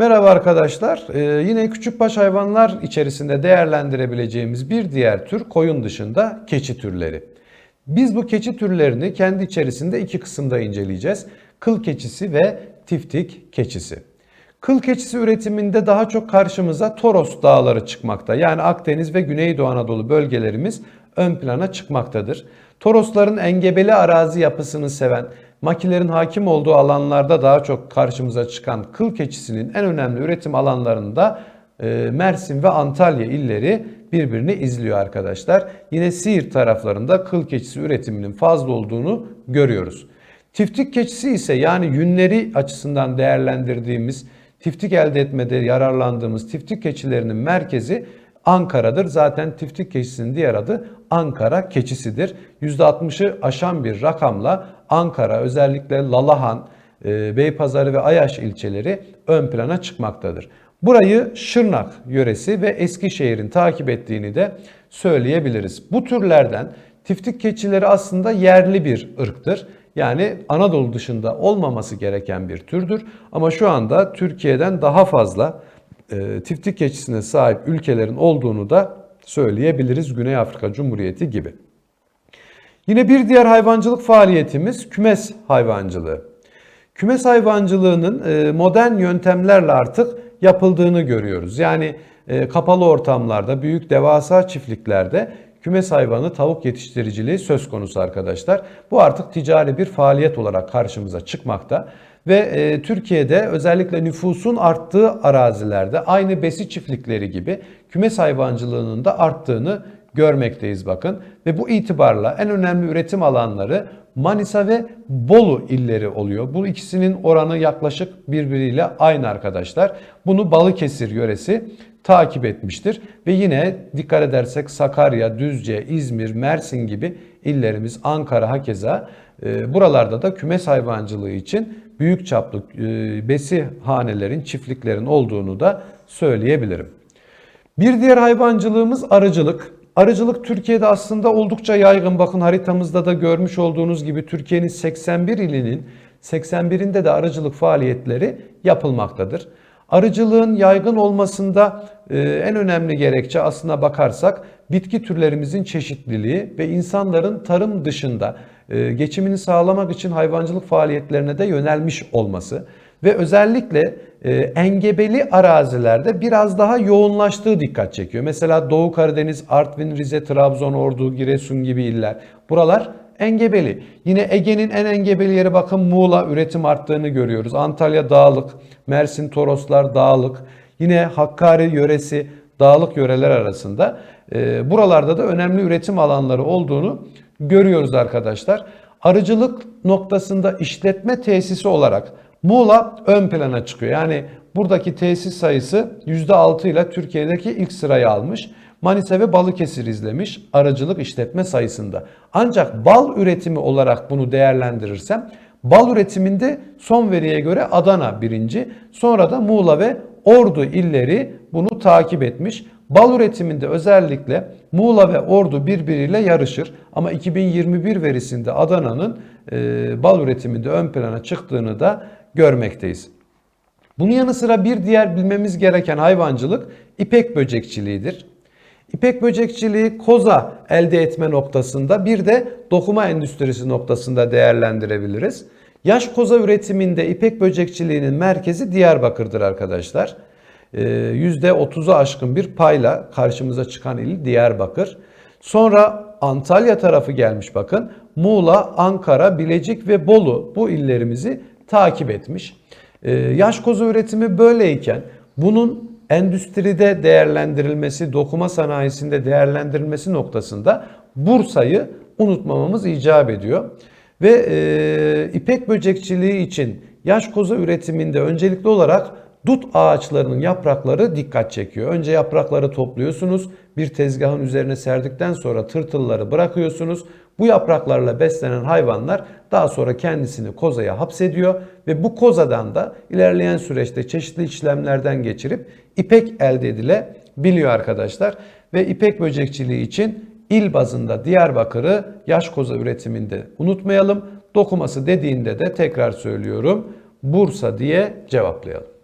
Merhaba arkadaşlar. Ee, yine küçükbaş hayvanlar içerisinde değerlendirebileceğimiz bir diğer tür koyun dışında keçi türleri. Biz bu keçi türlerini kendi içerisinde iki kısımda inceleyeceğiz. Kıl keçisi ve tiftik keçisi. Kıl keçisi üretiminde daha çok karşımıza Toros dağları çıkmakta. Yani Akdeniz ve Güneydoğu Anadolu bölgelerimiz ön plana çıkmaktadır. Torosların engebeli arazi yapısını seven, makilerin hakim olduğu alanlarda daha çok karşımıza çıkan kıl keçisinin en önemli üretim alanlarında e, Mersin ve Antalya illeri birbirini izliyor arkadaşlar. Yine Siirt taraflarında kıl keçisi üretiminin fazla olduğunu görüyoruz. Tiftik keçisi ise yani yünleri açısından değerlendirdiğimiz, tiftik elde etmede yararlandığımız tiftik keçilerinin merkezi Ankara'dır. Zaten tiftik keçisinin diğer adı Ankara keçisidir. %60'ı aşan bir rakamla Ankara özellikle Lalahan, e, Beypazarı ve Ayaş ilçeleri ön plana çıkmaktadır. Burayı Şırnak yöresi ve Eskişehir'in takip ettiğini de söyleyebiliriz. Bu türlerden tiftik keçileri aslında yerli bir ırktır. Yani Anadolu dışında olmaması gereken bir türdür. Ama şu anda Türkiye'den daha fazla e, tiftik keçisine sahip ülkelerin olduğunu da söyleyebiliriz Güney Afrika Cumhuriyeti gibi. Yine bir diğer hayvancılık faaliyetimiz kümes hayvancılığı. Kümes hayvancılığının e, modern yöntemlerle artık yapıldığını görüyoruz. Yani e, kapalı ortamlarda, büyük devasa çiftliklerde kümes hayvanı tavuk yetiştiriciliği söz konusu arkadaşlar. Bu artık ticari bir faaliyet olarak karşımıza çıkmakta. Ve e, Türkiye'de özellikle nüfusun arttığı arazilerde aynı besi çiftlikleri gibi kümes hayvancılığının da arttığını görmekteyiz bakın. Ve bu itibarla en önemli üretim alanları Manisa ve Bolu illeri oluyor. Bu ikisinin oranı yaklaşık birbiriyle aynı arkadaşlar. Bunu Balıkesir yöresi takip etmiştir. Ve yine dikkat edersek Sakarya, Düzce, İzmir, Mersin gibi illerimiz Ankara hakeza e, buralarda da kümes hayvancılığı için büyük çaplı e, besi hanelerin, çiftliklerin olduğunu da söyleyebilirim. Bir diğer hayvancılığımız arıcılık. Arıcılık Türkiye'de aslında oldukça yaygın. Bakın haritamızda da görmüş olduğunuz gibi Türkiye'nin 81 ilinin 81'inde de arıcılık faaliyetleri yapılmaktadır. Arıcılığın yaygın olmasında e, en önemli gerekçe aslına bakarsak bitki türlerimizin çeşitliliği ve insanların tarım dışında e, geçimini sağlamak için hayvancılık faaliyetlerine de yönelmiş olması ve özellikle e, engebeli arazilerde biraz daha yoğunlaştığı dikkat çekiyor. Mesela Doğu Karadeniz, Artvin, Rize, Trabzon, Ordu, Giresun gibi iller. Buralar engebeli. Yine Ege'nin en engebeli yeri bakın Muğla üretim arttığını görüyoruz. Antalya dağlık, Mersin, Toroslar dağlık. Yine Hakkari yöresi dağlık yöreler arasında. E, buralarda da önemli üretim alanları olduğunu görüyoruz arkadaşlar. Arıcılık noktasında işletme tesisi olarak Muğla ön plana çıkıyor. Yani buradaki tesis sayısı %6 ile Türkiye'deki ilk sırayı almış. Manisa ve Balıkesir izlemiş aracılık işletme sayısında. Ancak bal üretimi olarak bunu değerlendirirsem bal üretiminde son veriye göre Adana birinci, sonra da Muğla ve Ordu illeri bunu takip etmiş. Bal üretiminde özellikle Muğla ve Ordu birbiriyle yarışır. Ama 2021 verisinde Adana'nın e, bal üretiminde ön plana çıktığını da görmekteyiz. Bunun yanı sıra bir diğer bilmemiz gereken hayvancılık ipek böcekçiliğidir. İpek böcekçiliği koza elde etme noktasında bir de dokuma endüstrisi noktasında değerlendirebiliriz. Yaş koza üretiminde ipek böcekçiliğinin merkezi Diyarbakır'dır arkadaşlar. %30'a ee, aşkın bir payla karşımıza çıkan il Diyarbakır. Sonra Antalya tarafı gelmiş bakın. Muğla, Ankara, Bilecik ve Bolu bu illerimizi takip etmiş. Ee, yaş koza üretimi böyleyken bunun endüstride değerlendirilmesi, dokuma sanayisinde değerlendirilmesi noktasında Bursa'yı unutmamamız icap ediyor. Ve e, ipek böcekçiliği için yaş koza üretiminde öncelikli olarak dut ağaçlarının yaprakları dikkat çekiyor. Önce yaprakları topluyorsunuz. Bir tezgahın üzerine serdikten sonra tırtılları bırakıyorsunuz. Bu yapraklarla beslenen hayvanlar daha sonra kendisini kozaya hapsediyor ve bu kozadan da ilerleyen süreçte çeşitli işlemlerden geçirip ipek elde edilebiliyor arkadaşlar. Ve ipek böcekçiliği için il bazında Diyarbakır'ı yaş koza üretiminde unutmayalım. Dokuması dediğinde de tekrar söylüyorum Bursa diye cevaplayalım.